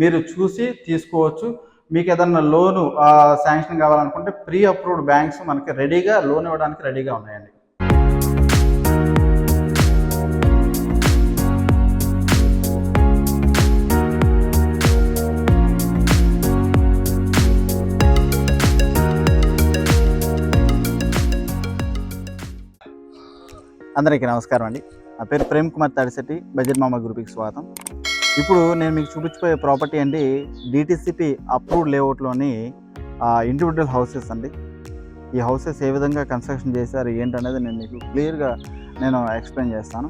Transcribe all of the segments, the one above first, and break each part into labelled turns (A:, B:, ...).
A: మీరు చూసి తీసుకోవచ్చు. మీకు ఏదన్నా లోను శాంక్షన్ కావాలనుకుంటే ప్రీ అప్రూవ్డ్ బ్యాంక్స్ మనకి రెడీగా లోన్ ఇవ్వడానికి రెడీగా ఉన్నాయండి. అందరికీ నమస్కారం అండి. నా పేరు ప్రేమ్ కుమార్ తడిశెట్టి బజెట్ మామ గ్రూప్కి స్వాగతం. ఇప్పుడు నేను మీకు చూపించిపోయే ప్రాపర్టీ అండి డిటిసిపి అప్రూవ్డ్ లేఅవుట్లోని ఇండివిజువల్ హౌసెస్ అండి. ఈ హౌసెస్ ఏ విధంగా కన్స్ట్రక్షన్ చేశారు ఏంటనేది నేను మీకు క్లియర్గా నేను ఎక్స్ప్లెయిన్ చేస్తాను.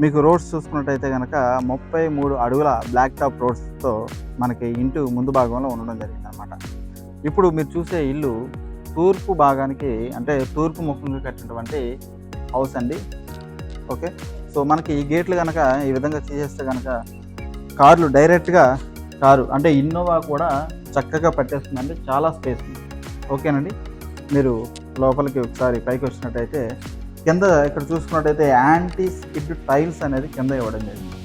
A: మీకు రోడ్స్ చూసుకున్నట్టయితే కనుక ముప్పై మూడు అడుగుల బ్లాక్ టాప్ రోడ్స్తో మనకి ఇంటి ముందు భాగంలో ఉండడం జరిగింది అనమాట ఇప్పుడు మీరు చూసే ఇల్లు తూర్పు భాగానికి అంటే తూర్పు ముఖంగా కట్టినటువంటి హౌస్ అండి. ఓకే? సో మనకి ఈ గేట్లు కనుక ఈ విధంగా తీసేస్తే కనుక కార్లు డైరెక్ట్గా కారు అంటే ఇన్నోవా కూడా చక్కగా పట్టేస్తుందండి చాలా స్పేస్. ఉంది ఓకేనండి? మీరు లోపలికి ఒకసారి పైకి వచ్చినట్టయితే కింద ఇక్కడ చూసుకున్నట్టయితే యాంటీ స్కిడ్ టైల్స్ అనేది కింద ఇవ్వడం జరిగింది.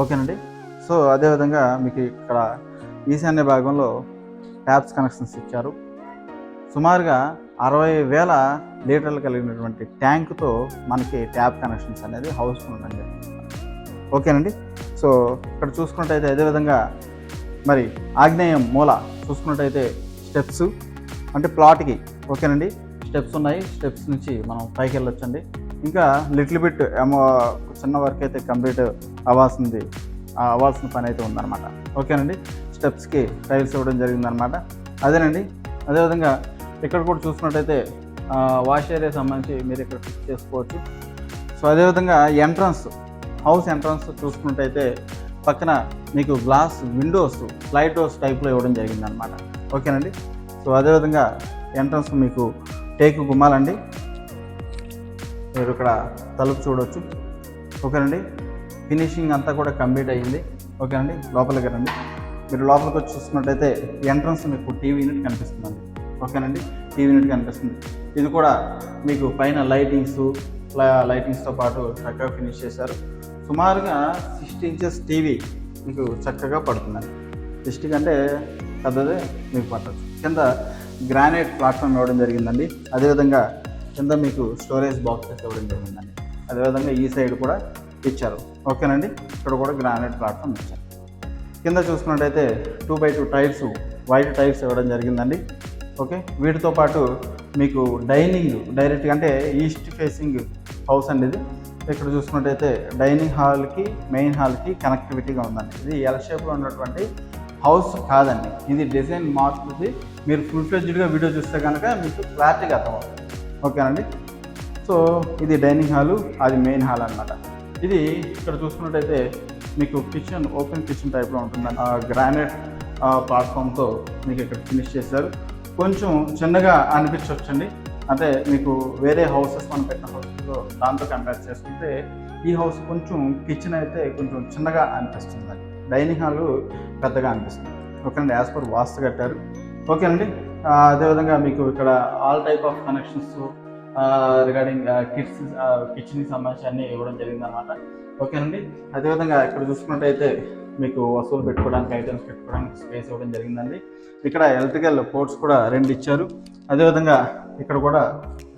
A: ఓకేనండి? సో అదేవిధంగా మీకు ఇక్కడ ఈశాన్య భాగంలో ట్యాప్స్ కనెక్షన్స్ ఇచ్చారు. సుమారుగా అరవై వేల లీటర్లు కలిగినటువంటి ట్యాంకుతో మనకి ట్యాప్ కనెక్షన్స్ అనేది హౌస్ ఉండడం జరిగింది. ఓకేనండి? సో ఇక్కడ చూసుకున్నట్టయితే అదేవిధంగా మరి ఆగ్నేయం మూల చూసుకున్నట్టయితే స్టెప్స్ అంటే ప్లాట్కి ఓకేనండి? స్టెప్స్ ఉన్నాయి. స్టెప్స్ నుంచి మనం పైకి వెళ్ళొచ్చండి. ఇంకా లిటిల్ బిట్ ఏమో చిన్న వర్క్ అయితే కంప్లీట్ అవ్వాల్సింది. ఆ అవ్వాల్సిన పని అయితే ఉందన్నమాట. ఓకేనండి? స్టెప్స్కి టైల్స్ ఇవ్వడం జరిగిందనమాట అదేనండి? అదేవిధంగా ఇక్కడ కూడా చూసుకున్నట్టయితే వాష్ ఏరియా సంబంధించి మీరు ఇక్కడ ఫిక్స్ చేసుకోవచ్చు. సో అదేవిధంగా ఎంట్రన్స్ హౌస్ ఎంట్రన్స్ చూసుకున్నట్టయితే పక్కన మీకు గ్లాస్ విండోస్ స్లైడ్ డోర్స్ టైప్లో ఇవ్వడం జరిగిందనమాట ఓకేనండి? సో అదేవిధంగా ఎంట్రన్స్ మీకు టేకు గుమ్మాలండి. మీరు ఇక్కడ తలుపు చూడవచ్చు ఓకేనండి? ఫినిషింగ్ అంతా కూడా కంప్లీట్ అయ్యింది. ఓకేనండి? లోపలికి రండి. మీరు లోపలికి వచ్చి చూసుకున్నట్టయితే ఎంట్రన్స్ మీకు టీవీ యూనిట్ కనిపిస్తుందండి. ఓకేనండి? టీవీ యూనిట్ కనిపిస్తుంది. ఇది కూడా మీకు పైన లైటింగ్స్ లైటింగ్స్తో పాటు చక్కగా ఫినిష్ చేశారు. సుమారుగా సిక్స్టీ ఇంచెస్ టీవీ మీకు చక్కగా పడుతుందండి. సిక్స్టీ కంటే పెద్దదే మీకు పట్టచ్చు. కింద గ్రానైట్ ప్లాట్ఫామ్ ఇవ్వడం జరిగిందండి. అదేవిధంగా కింద మీకు స్టోరేజ్ బాక్సెస్ ఇవ్వడం జరిగిందండి. అదేవిధంగా ఈ సైడ్ కూడా ఇచ్చారు. ఓకేనండి? ఇక్కడ కూడా గ్రానైట్ ప్లాట్ఫామ్ ఇచ్చారు. కింద చూసుకున్నట్టయితే two by two tiles white tiles ఇవ్వడం జరిగిందండి. ఓకే? వీటితో పాటు మీకు డైనింగ్ డైరెక్ట్గా అంటే ఈస్ట్ ఫేసింగ్ హౌస్ అండి ఇది. ఇక్కడ చూసుకున్నట్టయితే డైనింగ్ హాల్కి మెయిన్ హాల్కి కనెక్టివిటీగా ఉందండి. ఇది ఎల్ షేప్లో ఉన్నటువంటి హౌస్ కాదండి. ఇది డిజైన్ మార్పుది. మీరు ఫుల్ ఫ్లెజ్డ్గా వీడియో చూస్తే కనుక మీకు క్లారిటీగా అర్థమవుతుంది. ఓకేనండి? సో ఇది డైనింగ్ హాలు అది మెయిన్ హాల్ అన్నమాట. ఇది ఇక్కడ చూసుకున్నట్టయితే మీకు కిచెన్ ఓపెన్ కిచెన్ టైప్లో ఉంటుందండి. గ్రానైట్ ప్లాట్ఫామ్తో మీకు ఇక్కడ ఫినిష్ చేశారు. కొంచెం చిన్నగా అనిపించవచ్చండి అంటే మీకు వేరే హౌసెస్ మనం పెట్టిన హౌసెస్లో దాంతో కంపేర్ చేసుకుంటే ఈ హౌస్ కొంచెం కిచెన్ అయితే కొంచెం చిన్నగా అనిపిస్తుంది. డైనింగ్ హాల్ పెద్దగా అనిపిస్తుంది. ఓకేనండి యాజ్ పర్ వాస్తు కట్టారు. ఓకేనండి అండి అదేవిధంగా మీకు ఇక్కడ all type of connections regarding kids కిచెన్కి సంబంధించి అన్నీ ఇవ్వడం జరిగింది అనమాట ఓకేనండి అదేవిధంగా ఇక్కడ చూసుకున్నట్టయితే మీకు వస్తువులు పెట్టుకోవడానికి ఐటమ్స్ పెట్టుకోవడానికి స్పేస్ ఇవ్వడం జరిగిందండి. ఇక్కడ ఎలక్ట్రికల్ పోర్ట్స్ కూడా రెండు ఇచ్చారు. అదేవిధంగా ఇక్కడ కూడా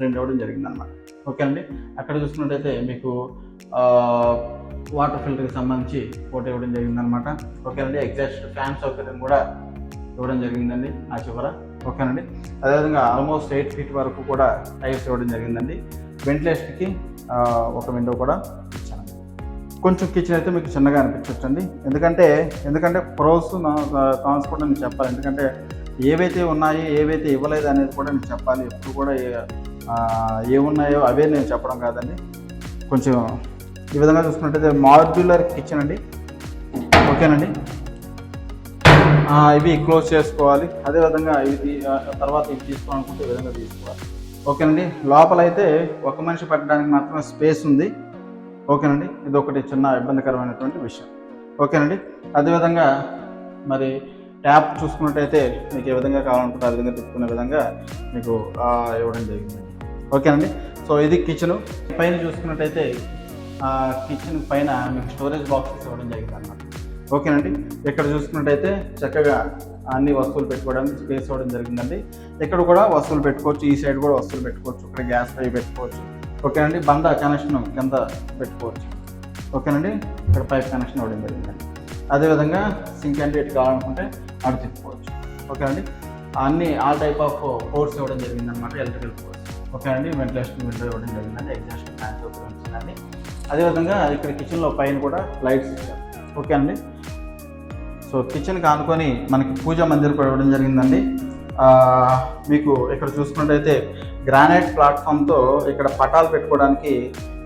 A: రెండు ఇవ్వడం జరిగిందన్నమాట. ఓకే అండి? అక్కడ చూసుకున్నట్టయితే మీకు వాటర్ ఫిల్టర్కి సంబంధించి ఫోటో ఇవ్వడం జరిగిందనమాట ఓకేనండి ఎగ్జాస్ట్ ఫ్యాన్ సౌకర్యం కూడా ఇవ్వడం జరిగిందండి ఆ చివర. ఓకేనండి అదేవిధంగా ఆల్మోస్ట్ ఎయిట్ ఫీట్ వరకు కూడా టైర్స్ ఇవ్వడం జరిగిందండి. వెంటిలేషన్కి ఒక విండో కూడా. కొంచెం కిచెన్ అయితే మీకు చిన్నగా అనిపించవచ్చు అండి ఎందుకంటే ఎందుకంటే ప్రోస్ కాన్స్ కూడా నేను చెప్పాలి. ఎందుకంటే ఏవైతే ఉన్నాయో ఏవైతే ఇవ్వలేదు అనేది కూడా నేను చెప్పాలి. ఎప్పుడు కూడా ఏమున్నాయో అవే నేను చెప్పడం కాదండి. కొంచెం ఈ విధంగా చూసుకున్నట్టయితే మాడ్యులర్ కిచెన్ అండి. ఓకేనండి? ఇవి క్లోజ్ చేసుకోవాలి. అదేవిధంగా ఇవి తర్వాత ఇవి తీసుకోవాలనుకుంటే ఈ విధంగా తీసుకోవాలి. ఓకేనండి? లోపల అయితే ఒక మనిషి పెట్టడానికి మాత్రమే స్పేస్ ఉంది. ఓకేనండి? ఇది ఒకటి చిన్న ఇబ్బందికరమైనటువంటి విషయం. ఓకేనండి? అదేవిధంగా మరి ట్యాప్ చూసుకున్నట్టయితే మీకు ఏ విధంగా కావాలంటే ఆ విధంగా తిప్పుకునే విధంగా మీకు ఇవ్వడం జరిగింది. ఓకేనండి? సో ఇది కిచెను. పైన చూసుకున్నట్టయితే కిచెన్ పైన మీకు స్టోరేజ్ బాక్సెస్ ఇవ్వడం జరిగింది అన్నమాట ఓకేనండి? ఇక్కడ చూసుకున్నట్టయితే చక్కగా అన్ని వస్తువులు పెట్టుకోవడానికి స్పేస్ ఇవ్వడం జరిగిందండి. ఇక్కడ కూడా వస్తువులు పెట్టుకోవచ్చు. ఈ సైడ్ కూడా వస్తువులు పెట్టుకోవచ్చు. ఇక్కడ గ్యాస్ పై పెట్టుకోవచ్చు. ఓకేనండి బండ కనెక్షన్ కింద పెట్టుకోవచ్చు. ఓకేనండి ఇక్కడ పైప్ కనెక్షన్ ఇవ్వడం జరిగిందండి అదేవిధంగా సింక్ అంటే ఇటు కావాలనుకుంటే అటు తిప్పుకోవచ్చు. ఓకేనండి అన్ని ఆల్ టైప్ ఆఫ్ కోర్స్ ఇవ్వడం జరిగిందనమాట ఎలక్ట్రికల్ కోర్స్ ఓకేనండి వెంటిలేషన్ విండో ఇవ్వడం జరిగిందండి ఎగ్జాస్ట్ ఫ్యాన్స్ ఉపయోగించిందండి అదేవిధంగా ఇక్కడ కిచెన్లో పైన కూడా లైట్స్ ఇచ్చారు. ఓకే అండి సో కిచెన్కి ఆనుకొని మనకి పూజా మందిర్ కూడా ఇవ్వడం జరిగిందండి. మీకు ఇక్కడ చూసుకున్నట్టయితే గ్రానైట్ ప్లాట్ఫామ్తో ఇక్కడ పటాలు పెట్టుకోవడానికి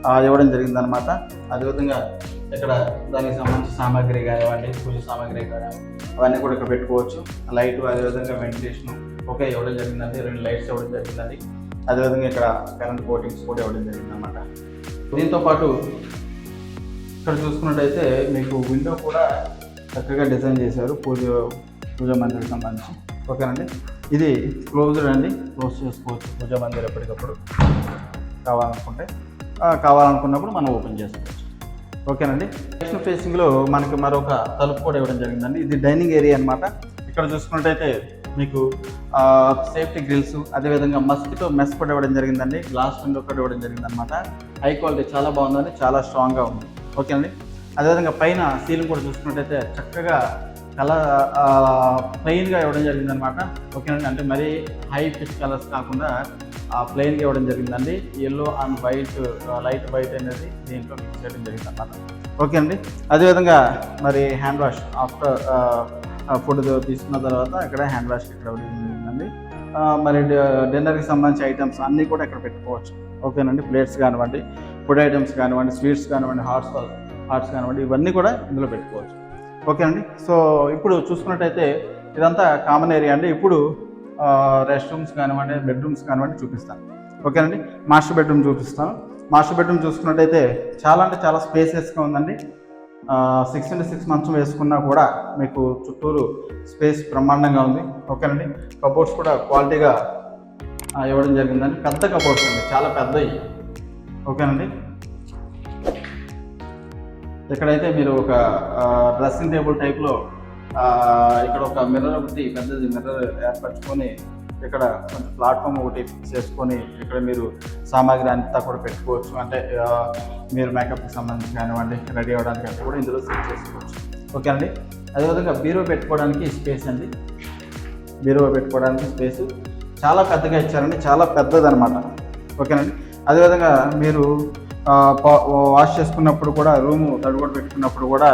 A: ఆ, ఇవ్వడం జరిగిందనమాట అదేవిధంగా ఇక్కడ దానికి సంబంధించిన సామాగ్రి కానివ్వండి పూజ సామాగ్రి కానివ్వండి అవన్నీ కూడా ఇక్కడ పెట్టుకోవచ్చు. లైట్ అదేవిధంగా వెంటిలేషన్ ఓకే ఇవ్వడం జరిగిందండి. రెండు లైట్స్ ఇవ్వడం జరిగిందండి. అదేవిధంగా ఇక్కడ కరెంట్ కోటింగ్స్ కూడా ఇవ్వడం జరిగిందన్నమాట. దీంతో పాటు ఇక్కడ చూసుకున్నట్టయితే మీకు విండో కూడా చక్కగా డిజైన్ చేశారు. పూజ పూజ మందిర్కి సంబంధించి. ఓకేనండి? ఇది క్లోజ్డ్ అండి క్లోజ్ చేసుకోవచ్చు. పూజా మందిర్ ఎప్పటికప్పుడు కావాలనుకుంటే కావాలనుకున్నప్పుడు మనం ఓపెన్ చేసుకోవచ్చు. ఓకేనండి? నెక్స్ట్ ఫేసింగ్లో మనకి మరొక తలుపు కూడా ఇవ్వడం జరిగిందండి. ఇది డైనింగ్ ఏరియా అన్నమాట. ఇక్కడ చూసుకున్నట్టయితే మీకు సేఫ్టీ గ్రిల్స్ అదేవిధంగా మస్కిటో మెస్ కూడా ఇవ్వడం జరిగిందండి. గ్లాస్ విండో కూడా ఇవ్వడం జరిగింది అనమాట హై క్వాలిటీ చాలా బాగుందండి. చాలా స్ట్రాంగ్గా ఉంది. ఓకేనండి? అదేవిధంగా పైన సీలింగ్ కూడా చూసుకున్నట్టయితే చక్కగా కలర్ ప్లెయిన్గా ఇవ్వడం జరిగిందనమాట ఓకేనండి? అంటే మరీ హై పిచ్ కలర్స్ కాకుండా ప్లెయిన్గా ఇవ్వడం జరిగిందండి. Yellow and white light white అనేది దీంట్లో మిక్స్ చేయడం జరిగింది అనమాట ఓకే అండి అదేవిధంగా మరి హ్యాండ్ వాష్ ఆఫ్టర్ ఫుడ్ తీసుకున్న తర్వాత ఇక్కడ హ్యాండ్ వాష్ ఇక్కడ జరిగిందండి. మరి డిన్నర్కి సంబంధించి ఐటమ్స్ అన్నీ కూడా ఇక్కడ పెట్టుకోవచ్చు. ఓకేనండి? ప్లేట్స్ కానివ్వండి ఫుడ్ ఐటమ్స్ కానివ్వండి స్వీట్స్ కానివ్వండి హాట్స్ హాట్స్ కానివ్వండి ఇవన్నీ కూడా ఇందులో పెట్టుకోవచ్చు. ఓకే అండి. సో ఇప్పుడు చూసుకున్నట్టయితే ఇదంతా కామన్ ఏరియా అండి. ఇప్పుడు రెస్ట్ రూమ్స్ కానివ్వండి బెడ్రూమ్స్ కానివ్వండి చూపిస్తాను. ఓకేనండి మాస్టర్ బెడ్రూమ్ చూపిస్తాను. మాస్టర్ బెడ్రూమ్ చూసుకున్నట్టయితే చాలా అంటే చాలా స్పేసెస్గా ఉందండి. సిక్స్ ఇంటూ సిక్స్ మంచం వేసుకున్నా కూడా మీకు చుట్టూరు స్పేస్ బ్రహ్మాండంగా ఉంది. ఓకేనండి కబోర్డ్స్ కూడా క్వాలిటీగా ఇవ్వడం జరిగిందండి. పెద్ద కబోర్డ్స్ అండి. చాలా పెద్దవి. ఓకేనండి ఇక్కడైతే మీరు ఒక డ్రెస్సింగ్ టేబుల్ టైప్లో ఇక్కడ ఒక మిర్రర్ ఒకటి పెద్దది మిర్రర్ ఏర్పరచుకొని ఇక్కడ కొంచెం ప్లాట్ఫామ్ ఒకటి ఫిక్స్ చేసుకొని ఇక్కడ మీరు సామాగ్రి అంతా కూడా పెట్టుకోవచ్చు. అంటే మీరు మేకప్కి సంబంధించి కానివ్వండి రెడీ అవ్వడానికి అంతా కూడా ఇందులో సెట్ చేసుకోవచ్చు. ఓకే అండి? అదేవిధంగా బీరో పెట్టుకోవడానికి స్పేస్ అండి. బీరో పెట్టుకోవడానికి స్పేస్ చాలా పెద్దగా ఇచ్చారండి. చాలా పెద్దదనమాట ఓకేనండి అదేవిధంగా మీరు వాష్ చేసుకున్నప్పుడు కూడా రూమ్ తడుగుడు పెట్టుకున్నప్పుడు కూడా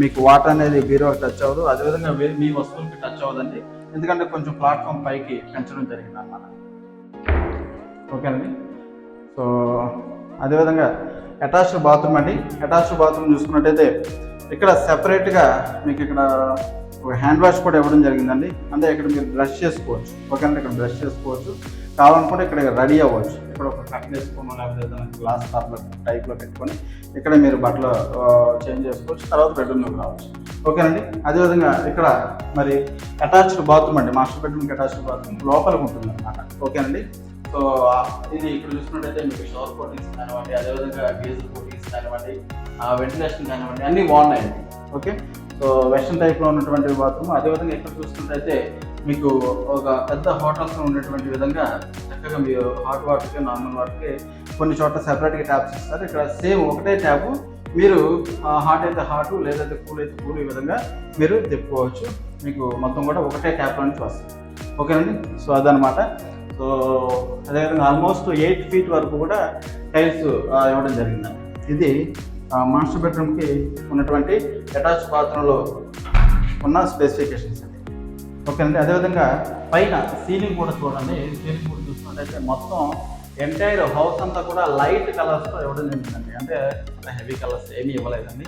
A: మీకు వాటర్ అనేది బీరోకి టచ్ అవ్వదు. అదేవిధంగా మీ వస్తువులకి టచ్ అవ్వదండి. ఎందుకంటే కొంచెం ప్లాట్ఫామ్ పైకి పెంచడం జరిగింది అన్నమాట. ఓకేనండి సో అదేవిధంగా అటాచ్డ్ బాత్రూమ్ అండి. అటాచ్డ్ బాత్రూమ్ చూసుకున్నట్టయితే ఇక్కడ సెపరేట్గా మీకు ఇక్కడ ఒక హ్యాండ్ వాష్ కూడా ఇవ్వడం జరిగిందండి. అంటే ఇక్కడ మీరు బ్రష్ చేసుకోవచ్చు. ఓకేనండి ఇక్కడ బ్రష్ చేసుకోవచ్చు. కావాలనుకుంటే ఇక్కడ రెడీ అవ్వచ్చు. ఇక్కడ ఒక కట్ వేసుకోవడం లేకపోతే ఏదైనా గ్లాస్ టాప్లో టైప్లో పెట్టుకొని ఇక్కడ మీరు బట్టలు చేంజ్ చేసుకోవచ్చు. తర్వాత బెడ్రూమ్లోకి రావచ్చు. ఓకేనండి? అదేవిధంగా ఇక్కడ మరి అటాచ్డ్ బాత్రూమ్ అండి. మాస్టర్ బెడ్రూమ్కి అటాచ్డ్ బాత్రూమ్ లోపలికి ఉంటుంది అనమాట ఓకేనండి? సో ఇది ఇక్కడ చూసుకున్నట్టయితే మీకు షవర్ కోటింగ్స్ కానివ్వండి అదేవిధంగా గేజర్ కోటింగ్స్ కానివ్వండి వెంటిలేషన్ కానివ్వండి అన్నీ బాగున్నాయండి. ఓకే? సో వెస్ట్రన్ టైప్లో ఉన్నటువంటి బాత్రూమ్ అదేవిధంగా ఇక్కడ చూసుకున్నట్టయితే మీకు ఒక పెద్ద హోటల్స్లో ఉండేటువంటి విధంగా చక్కగా మీరు హాట్ వాటర్కి నార్మల్ వాటర్కి కొన్ని చోట్ల సెపరేట్గా ట్యాప్స్ ఇస్తారు ఇక్కడ సేమ్ ఒకటే ట్యాప్ మీరు హాట్ అయితే హాట్ లేదైతే కూల్ అయితే కూల్ ఈ విధంగా మీరు తిప్పుకోవచ్చు. మీకు మొత్తం కూడా ఒకటే ట్యాప్ నుంచి వస్తుంది. ఓకేనండి సో అదనమాట సో అదేవిధంగా ఆల్మోస్ట్ ఎయిట్ ఫీట్ వరకు కూడా టైల్స్ ఇవ్వడం జరిగిందండి ఇది మాస్టర్ బెడ్రూమ్కి ఉన్నటువంటి అటాచ్ బాత్రూంలో ఉన్న స్పెసిఫికేషన్స్ అండి. ఓకేనండి అదేవిధంగా పైన సీలింగ్ కూడా చూడండి సీలింగ్ కూడా చూసుకున్నట్టయితే మొత్తం ఎంటైర్ హౌస్ అంతా కూడా లైట్ కలర్స్తో ఇవ్వడం జరిగిందండి. అంటే హెవీ కలర్స్ ఏమీ ఇవ్వలేదండి.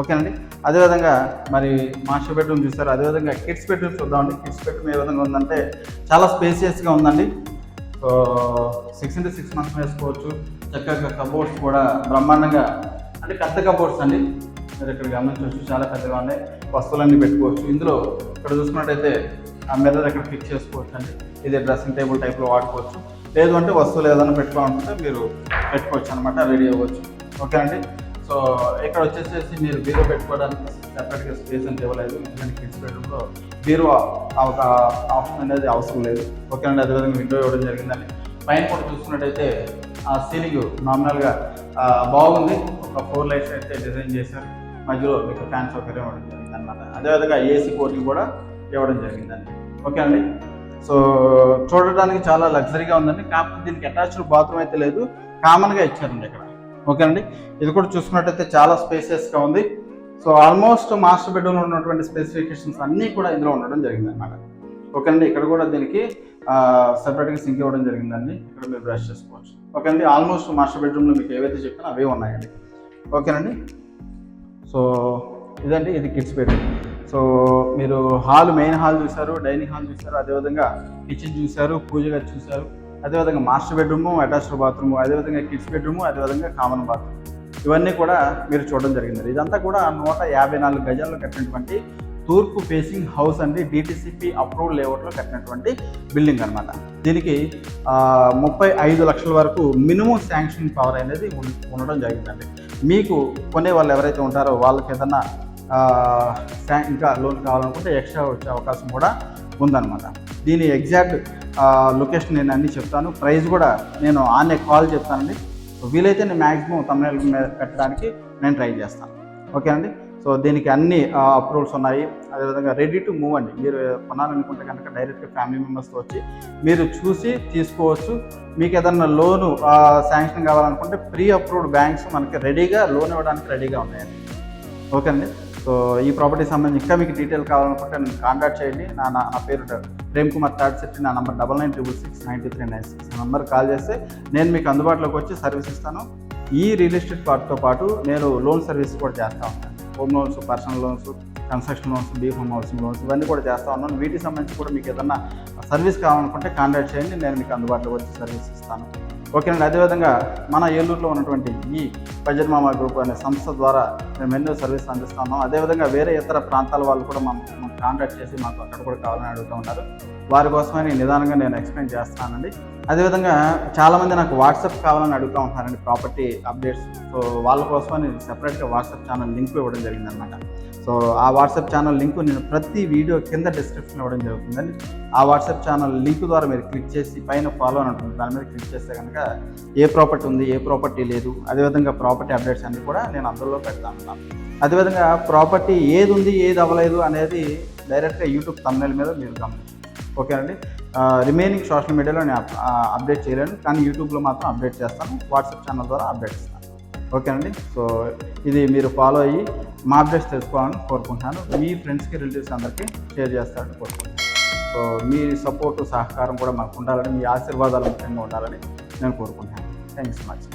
A: ఓకేనండి అదేవిధంగా మరి మాస్టర్ బెడ్రూమ్ చూస్తారు అదేవిధంగా కిడ్స్ బెడ్రూమ్ చూద్దామండి. కిడ్స్ బెడ్రూమ్ ఏ విధంగా ఉందంటే చాలా స్పేసియస్గా ఉందండి. సిక్స్ ఇంటూ సిక్స్ మంత్స్ వేసుకోవచ్చు. చక్కగా కబోర్డ్స్ కూడా బ్రహ్మాండంగా అంటే పెద్ద కబోర్డ్స్ అండి. మీరు ఇక్కడ గమనించవచ్చు చాలా పెద్దగా ఉన్నాయి. వస్తువులన్నీ పెట్టుకోవచ్చు. ఇందులో ఇక్కడ చూసుకున్నట్టయితే ఆ మిర్రర్ ఇక్కడ ఫిక్స్ చేసుకోవచ్చు అండి ఇది డ్రెస్సింగ్ టేబుల్ టైప్లో వాడుకోవచ్చు. లేదు అంటే వస్తువులు ఏదైనా పెట్టుకోవాలనుకుంటే మీరు పెట్టుకోవచ్చు అనమాట రెడీ అవ్వచ్చు. ఓకే అండి? సో ఇక్కడ వచ్చేసేసి మీరు బీరో పెట్టుకోవడానికి సెపరేట్గా స్పేస్ అంటే ఇవ్వలేదు ఎందుకంటే కిడ్స్ బెడ్రూమ్లో బీరో ఒక ఆప్షన్ అనేది అవసరం లేదు. ఓకేనండి అదేవిధంగా విండో ఇవ్వడం జరిగిందండి. పైన కూడా చూసుకున్నట్టయితే ఆ సీలింగ్ నామినల్గా బాగుంది. ఒక ఫోర్ లైట్స్ అయితే డిజైన్ చేశారు. మధ్యలో మీకు ఫ్యాన్ సౌకర్యం ఇవ్వడం జరిగింది అనమాట అదేవిధంగా ఏసీ పోర్టింగ్ కూడా ఇవ్వడం జరిగిందండి. ఓకే అండి? సో చూడడానికి చాలా లగ్జరీగా ఉందండి. కాకపోతే దీనికి అటాచ్డ్ బాత్రూమ్ అయితే లేదు. కామన్గా ఇచ్చారండి ఇక్కడ. ఓకే అండి? ఇది కూడా చూసుకున్నట్టయితే చాలా స్పేసెస్గా ఉంది. సో ఆల్మోస్ట్ మాస్టర్ బెడ్రూమ్లో ఉన్నటువంటి స్పెసిఫికేషన్స్ అన్నీ కూడా ఇందులో ఉండడం జరిగింది అనమాట ఓకే అండి? ఇక్కడ కూడా దీనికి సెపరేట్గా సింక్ ఇవ్వడం జరిగిందండి. ఇక్కడ మీరు బ్రష్ చేసుకోవచ్చు. ఓకే అండి? ఆల్మోస్ట్ మాస్టర్ బెడ్రూమ్లో మీకు ఏవైతే చెప్పినా అవే ఉన్నాయండి. ఓకేనండి సో ఇదండి ఇది కిడ్స్ బెడ్రూమ్ సో మీరు హాల్ మెయిన్ హాల్ చూశారు డైనింగ్ హాల్ చూశారు అదేవిధంగా కిచెన్ చూశారు పూజ గది చూశారు అదేవిధంగా మాస్టర్ బెడ్రూము అటాచ్డ్ బాత్రూమ్ అదేవిధంగా కిడ్స్ బెడ్రూము అదేవిధంగా కామన్ బాత్రూమ్ ఇవన్నీ కూడా మీరు చూడడం జరిగింది ఇదంతా కూడా నూట యాభై నాలుగు గజాల్లో కట్టినటువంటి తూర్పు ఫేసింగ్ హౌస్ అండి డిటిసిపి అప్రూవ్ లేఅవుట్లో కట్టినటువంటి బిల్డింగ్ అనమాట దీనికి ముప్పై ఐదు లక్షల వరకు మినిమం శాంక్షన్ పవర్ అనేది ఉండడం జరిగిందండి. మీకు కొనే వాళ్ళు ఎవరైతే ఉంటారో వాళ్ళకి ఏదన్నా ఇంకా లోన్ కావాలనుకుంటే ఎక్స్ట్రా వచ్చే అవకాశం కూడా ఉందన్నమాట. దీని ఎగ్జాక్ట్ లొకేషన్ నేను అన్నీ చెప్తాను. ప్రైస్ కూడా నేను ఆన్ కాల్ చెప్తానండి. వీలైతే నేను మ్యాక్సిమం తమిళ మీద కట్టడానికి నేను ట్రై చేస్తాను. ఓకే అండి సో దీనికి అన్ని అప్రూవల్స్ ఉన్నాయి. అదేవిధంగా రెడీ టు మూవ్ అండి. మీరు కొనాలనుకుంటే కనుక డైరెక్ట్గా ఫ్యామిలీ మెంబర్స్తో వచ్చి మీరు చూసి తీసుకోవచ్చు. మీకు ఏదన్నా లోను శాంక్షన్ కావాలనుకుంటే ప్రీ అప్రూవ్డ్ బ్యాంక్స్ మనకి రెడీగా లోన్ ఇవ్వడానికి రెడీగా ఉన్నాయండి. ఓకే అండి? సో ఈ ప్రాపర్టీ సంబంధించి ఇంకా మీకు డీటెయిల్ కావాలనుకుంటే నన్ను కాంటాక్ట్ చేయండి. నా నా పేరు ప్రేమ్ కుమార్ థర్డ్ సెట్ నా number double nine triple six ninety three nine six number call చేస్తే నేను మీకు అందుబాటులోకి వచ్చి సర్వీస్ ఇస్తాను. ఈ రియల్ ఎస్టేట్ పార్ట్తో పాటు నేను లోన్ సర్వీస్ కూడా చేస్తూ ఉంటాను. Home loans personal loans construction loans B home housing loans ఇవన్నీ కూడా చేస్తూ ఉన్నాను. వీటికి సంబంధించి కూడా మీకు ఏదన్నా సర్వీస్ కావాలనుకుంటే కాంటాక్ట్ చేయండి. నేను మీకు అందుబాటులో వచ్చి సర్వీస్ ఇస్తాను. ఓకేనండి. అదేవిధంగా మన ఏలూరులో ఉన్నటువంటి ఈ పజర్మామా గ్రూప్ అనే సంస్థ ద్వారా మేము ఎన్నో సర్వీస్ అందిస్తా ఉన్నాం. అదేవిధంగా వేరే ఇతర ప్రాంతాల వాళ్ళు కూడా మనం కాంటాక్ట్ చేసి మాకు అక్కడ కూడా కావాలని అడుగుతూ ఉంటారు వారి కోసమని నిదానంగా నేను ఎక్స్ప్లెయిన్ చేస్తానండి. అదేవిధంగా చాలామంది నాకు వాట్సాప్ కావాలని అడుగుతూ ఉంటారండి ప్రాపర్టీ అప్డేట్స్. సో వాళ్ళ కోసమని సెపరేట్గా వాట్సాప్ ఛానల్ లింక్ ఇవ్వడం జరిగింది అనమాట సో ఆ వాట్సాప్ ఛానల్ లింక్ నేను ప్రతి వీడియో కింద డిస్క్రిప్షన్ ఇవ్వడం జరుగుతుందండి. ఆ వాట్సాప్ ఛానల్ లింక్ ద్వారా మీరు క్లిక్ చేసి పైన ఫాలో అని ఉంటుంది. దాని మీద క్లిక్ చేస్తే కనుక ఏ ప్రాపర్టీ ఉంది ఏ ప్రాపర్టీ లేదు అదేవిధంగా ప్రాపర్టీ అప్డేట్స్ అన్నీ కూడా నేను అందులో పెడతా ఉన్నాను అదేవిధంగా ప్రాపర్టీ ఏది ఉంది ఏది అవ్వలేదు అనేది డైరెక్ట్గా యూట్యూబ్ తమ్మెల మీద మీరు గమనించండి ఓకేనండి? రిమైనింగ్ సోషల్ మీడియాలో నేను అప్డేట్ చేయలేను. కానీ యూట్యూబ్లో మాత్రం అప్డేట్ చేస్తాను. వాట్సాప్ ఛానల్ ద్వారా అప్డేట్ ఇస్తాను. ఓకేనండి? సో ఇది మీరు ఫాలో అయ్యి మా అప్డేట్స్ తెలుసుకోవాలని కోరుకుంటున్నాను. మీ ఫ్రెండ్స్కి రిలేటివ్స్ అందరికీ షేర్ చేస్తారని కోరుకుంటున్నాను. సో మీ సపోర్టు సహకారం కూడా మాకు ఉండాలని మీ ఆశీర్వాదాలు ముఖ్యంగా ఉండాలని నేను కోరుకుంటున్నాను. Thank you so much